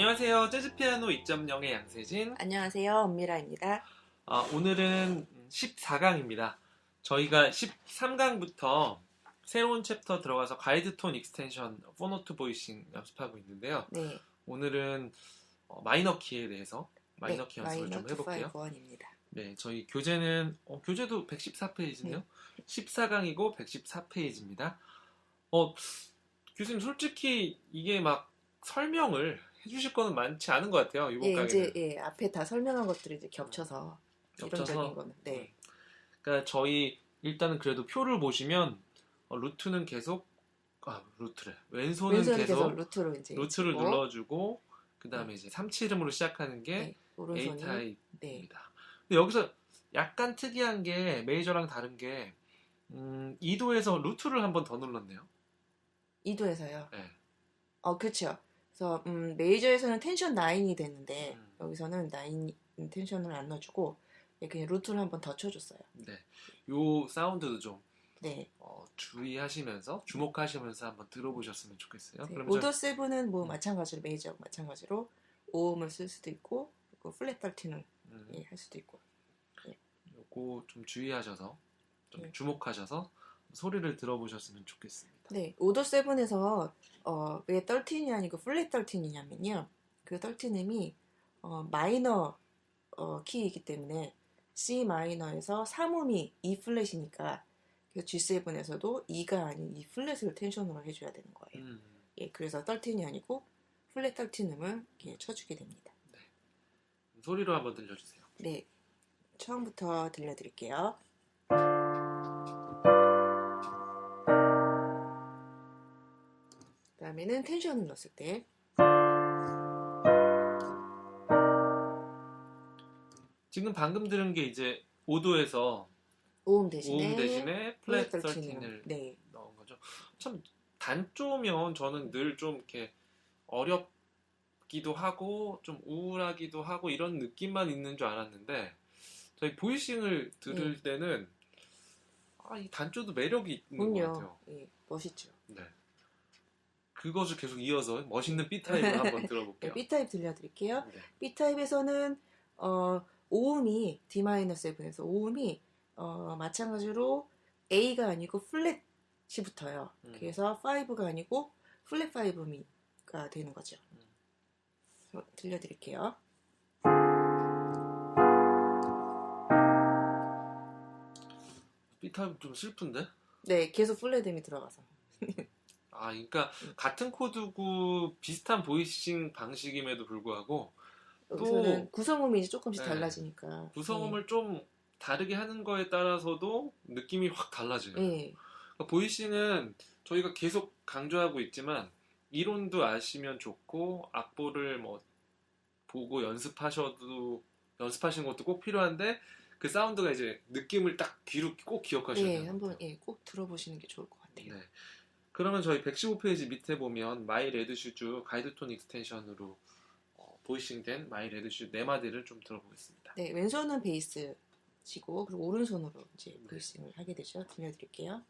안녕하세요. 재즈 피아노 2.0의 양세진. 안녕하세요, 엄미라입니다. 아, 오늘은 14강입니다. 저희가 13강부터 새로운 챕터 들어가서 가이드 톤 익스텐션 포노트 보이싱 연습하고 있는데요. 네, 오늘은 어, 마이너 키에 대해서 마이너 키 연습을 좀 해볼게요. 1입니다 네, 저희 교재는 어, 교재도 114페이지네요. 네. 14강이고 114페이지입니다. 어, 교수님 솔직히 이게 막 설명을 해주실 거는 많지 않은 것 같아요. 이번 예, 강의는. 이제 예, 앞에 다 설명한 것들이 이제 겹쳐서 겹쳐서? 이론적인 거는 네, 그러니까 저희 일단은 그래도 표를 보시면 어, 루트는 계속 아 루트래 왼손은 왼손은 계속, 계속 루트로 이제 루트를 치고, 눌러주고 그 다음에 이제 3칠음으로 시작하는 게 네, A 타입입니다. 네, 근데 여기서 약간 특이한 게 메이저랑 다른 게 음, 2도에서 루트를 한 번 더 눌렀네요. 2도에서요. 네. 어, 그렇죠. 그래서 음, 메이저에서는 텐션 9이 됐는데 음. 여기서는 9 텐션을 안 넣어주고 예, 그냥 루트를 한번 더 쳐줬어요. 네, 요 사운드도 좀 네, 어, 주의하시면서 주목하시면서 한번 들어보셨으면 좋겠어요. 네. 오더 세븐은 뭐 음. 마찬가지로 메이저 마찬가지로 오음을 쓸 수도 있고 그리고 플랫 떨티는 음, 예, 할 수도 있고. 요거 좀 주의하셔서 좀 네. 주목하셔서 소리를 들어보셨으면 좋겠습니다. 네, 오더 세븐에서 어, 왜 떨틴이 아니고 플랫 떨틴이냐면요. 그 떨틴음이 어, 마이너 어, 키이기 때문에 C 마이너에서 3음이 E 플랫이니까 그래서 G7에서도 E가 아닌 E 플랫을 텐션으로 해줘야 되는 거예요. 음, 예, 그래서 떨틴이 아니고 플랫 떨틴음을 이렇게 쳐주게 됩니다. 소리로 한번 들려주세요. 네, 처음부터 들려드릴게요. 다음에는 텐션을 넣었을 때 지금 방금 들은 게 이제 5도에서 오음 대신에, 오음 대신에 플랫 플랫 13을 네, 넣은 거죠. 참 단조면 저는 늘 좀 이렇게 어렵기도 하고 좀 우울하기도 하고 이런 느낌만 있는 줄 알았는데 저희 보이싱을 들을 때는 아, 이 단조도 매력이 있는 것 그럼요. 같아요. 예, 멋있죠. 네. 그것을 계속 이어서 멋있는 B 타입을 한번 들어볼게요. 네, B 타입 들려드릴게요. 네. B 타입에서는 어, 오음이 D 마이너7에서 오음이 어, 마찬가지로 A가 아니고 플랫이 붙어요. 음. 그래서 5가 아니고 플랫 5음이가 되는 거죠. 음. 그래서 들려드릴게요. B 타입 좀 슬픈데? 네, 계속 플랫음이 들어가서. 아, 그러니까 음. 같은 코드고 비슷한 보이싱 방식임에도 불구하고 여기서는 구성음이 이제 조금씩 네. 달라지니까. 구성음을 좀 다르게 하는 거에 따라서도 느낌이 확 달라져요. 네. 네. 그러니까 보이싱은 저희가 계속 강조하고 있지만 이론도 아시면 좋고 악보를 뭐 보고 연습하셔도 연습하시는 것도 꼭 필요한데 그 사운드가 이제 느낌을 딱 귀로 꼭 기억하셔야 네, 돼요. 한번 예, 꼭 들어보시는 게 좋을 것 같아요. 네. 그러면 저희 115페이지 밑에 보면 마이 레드 슈즈 가이드 톤 익스텐션으로 어, 보이싱된 마이 레드 슈즈 네 마디를 좀 들어보겠습니다. 네, 왼손은 베이스 치고 그리고 오른손으로 이제 네. 보이싱을 하게 되죠. 들려드릴게요.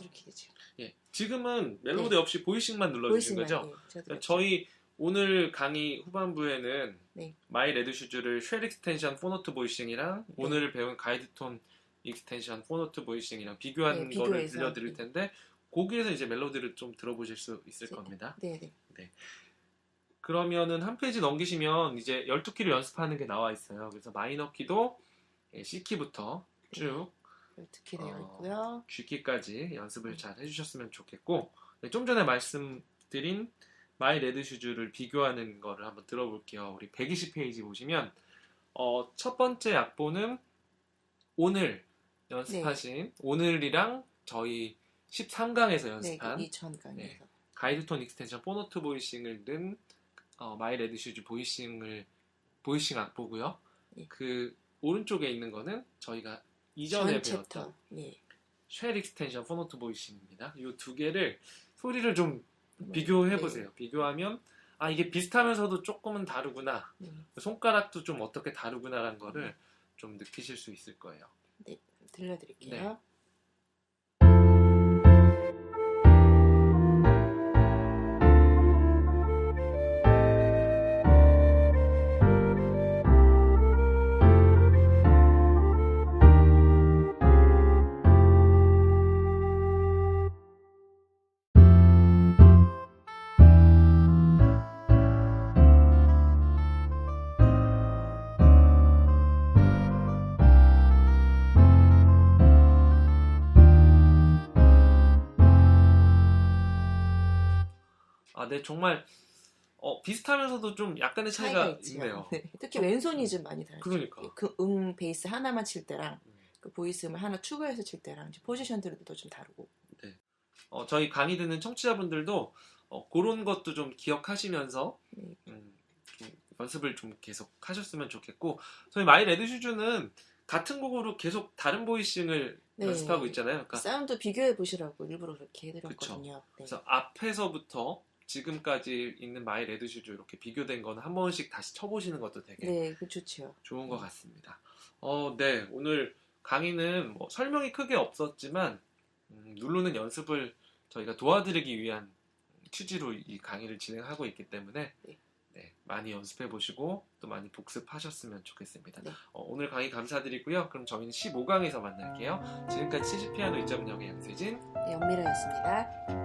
이렇게 되죠. 예, 지금은 멜로디 없이 보이싱만 눌러주신 네. 보이싱만 거죠? 예, 그러니까. 저희 오늘 강의 후반부에는 네. 마이 레드 슈즈를 쉘 익스텐션 포노트 보이싱이랑 네. 오늘 배운 가이드 톤 익스텐션 포노트 보이싱이랑 비교한 네, 거를. 들려드릴 텐데 거기에서 이제 멜로디를 좀 들어보실 수 있을 네. 겁니다. 네, 네. 그러면은 한 페이지 넘기시면 이제 12키로 연습하는 게 나와 있어요. 그래서 마이너 키도 예, C키부터 쭉 특히 되어 어, 있고요. G키까지 연습을 잘 해주셨으면 좋겠고 네, 좀 전에 말씀드린 마이 레드 슈즈를 비교하는 거를 한번 들어볼게요. 우리 120페이지 보시면 어, 첫 번째 악보는 오늘 연습하신 오늘이랑 저희 13강에서 네, 연습한 그 2000강에서. 네. 가이드 톤 익스텐션 포노트 보이싱을 넣은 어, 마이 레드 슈즈 보이싱을 보이싱 악보고요. 네. 그 오른쪽에 있는 거는 저희가 이전에 전 배웠던 챕터. 네. 쉘 익스텐션 포노트 보이싱입니다. 이 두 개를 소리를 좀 네. 비교해 보세요. 비교하면 아 이게 비슷하면서도 조금은 다르구나. 네. 손가락도 좀 어떻게 다르구나라는 거를 좀 느끼실 수 있을 거예요. 들려드릴게요. 아, 네, 정말 어, 비슷하면서도 좀 약간의 차이가, 차이가. 있네요. 네, 특히 왼손이 좀 많이 다르죠. 그러니까. 그 음 베이스 하나만 칠 때랑 음. 그 보이스 음을 하나 추가해서 칠 때랑 이제 포지션들도 좀 다르고. 어, 저희 강의 듣는 청취자분들도 어, 그런 것도 좀 기억하시면서 네. 음, 좀 연습을 좀 계속 하셨으면 좋겠고 저희 마이 레드 슈즈는 같은 곡으로 계속 다른 보이싱을 네. 연습하고 있잖아요. 그러니까 사운드 비교해 보시라고 일부러 그렇게 해드렸거든요. 네. 그래서 앞에서부터 지금까지 있는 마이 레드 슈즈 이렇게 비교된 거는 한 번씩 다시 쳐보시는 것도 되게 네, 그 좋죠. 좋은 것 같습니다. 어, 네. 오늘 강의는 뭐 설명이 크게 없었지만, 음, 누르는 연습을 저희가 도와드리기 위한 취지로 이 강의를 진행하고 있기 때문에, 네. 네, 많이 연습해 보시고 또 많이 복습하셨으면 좋겠습니다. 네. 어, 오늘 강의 감사드리고요. 그럼 저희는 15강에서 만날게요. 지금까지 70피아노 2.0의 양세진, 네, 연미라였습니다.